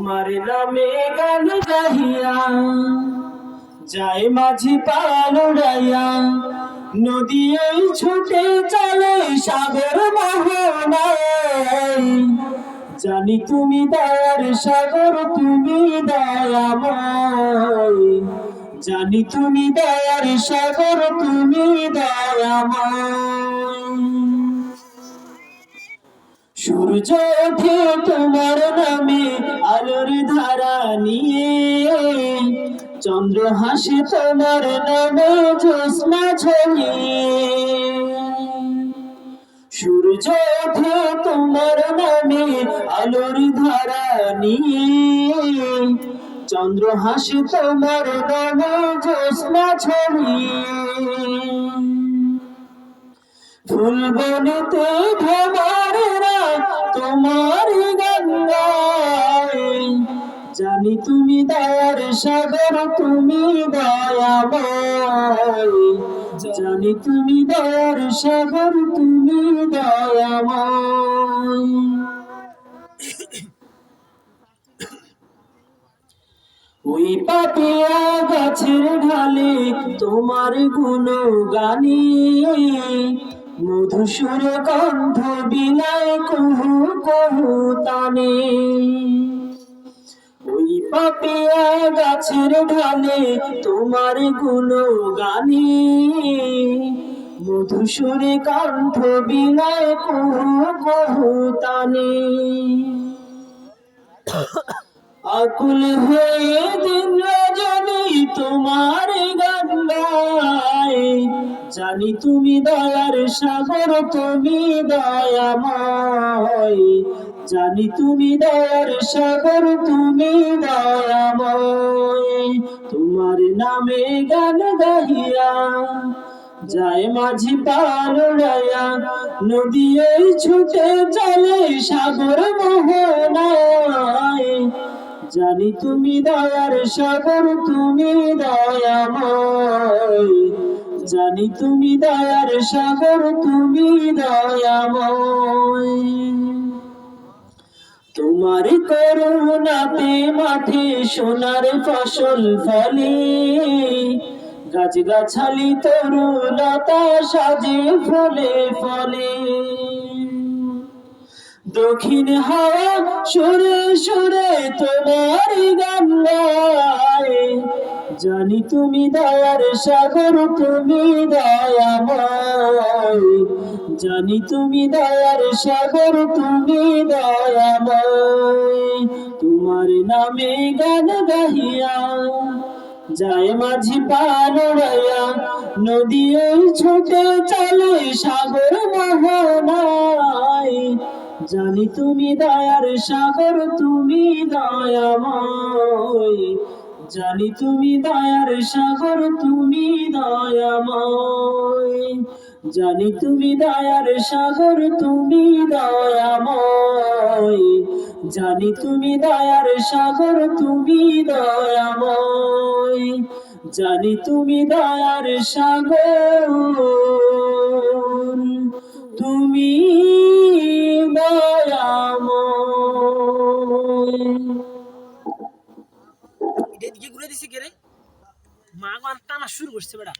তোমার নামে গান গাহিয়া, যায় মাঝি পাল নদী ছুটে চলে সাগর মোহনায়। জানি তুমি দয়ার সাগর, তুমি দয়াময়। জানি তুমি দয়ার সাগর, তুমি দয়াময়। সূর্য ওঠে তোমার নামে নিয়ে চন্দ্র হাসে তোমার নামে জ্যোৎস্না ছড়িয়ে। সূর্য ওঠে তোমার নামে আলোর ধারা নিয়ে। চন্দ্র হাসে তোমার নামে জ্যোৎস্না ছড়িয়ে। ফুল বনেতে ভ্রমরেরা তোমার জানি তুমি দয়ার সাগর, তুমি দয়াময়। জানি তুমি দয়ার সাগর, তুমি দয়াময়। ওই পাপিয়া গাছের ঢালে তোমার গুণ গানি মধুসূর কণ্ঠ বিলায় কুহু কুহু তানে। পাপিয়া গাছের ঢালে তোমার গুণ গানি মধুসূর কণ্ঠ বিলায় কুহু কুহু তানে আকুল হয়ে দিন রজনী তোমার জানি তুমি দয়ার সাগর, তুমি দয়াময়। জানি তুমি দয়ার সাগর, তুমি দয়াময়। তোমার নামে গান গাহিয়া যায় মাঝি উড়াইয়া নদী ছুটে চলে সাগর মোহনায়। জানি তুমি দয়ার সাগর, তুমি দয়াময়। জানি তুমি দয়ার সাগর, তুমি দয়াময়। তোমার করুণাতে মাঠে সোনার ফসল ফলে। গাছ গাছালি তরুলতা সাজে ফলে ফলে। দক্ষিণ হাওয়া সুরে সুরে তোমার গান জানি তুমি দয়ার সাগর, তুমি দয়াময়। জানি তুমি দয়ার সাগর, তুমি দয়াময়। তোমার নামে গান গাহিয়া যায় মাঝি পার উড়াইয়া নদী ওই ছুটে চলে সাগর মোহনায় জানি তুমি দয়ার সাগর, তুমি দয়াময়। জানি তুমি দয়ার সাগর, তুমি দয়াময়। জানি তুমি দয়ার সাগর, তুমি দয়াময়। জানি তুমি দয়ার সাগর, তুমি দয়াময়। জানি তুমি দয়ার সাগর, তুমি দয়াময়। মা আমার টানা শুরু করছে বেটা।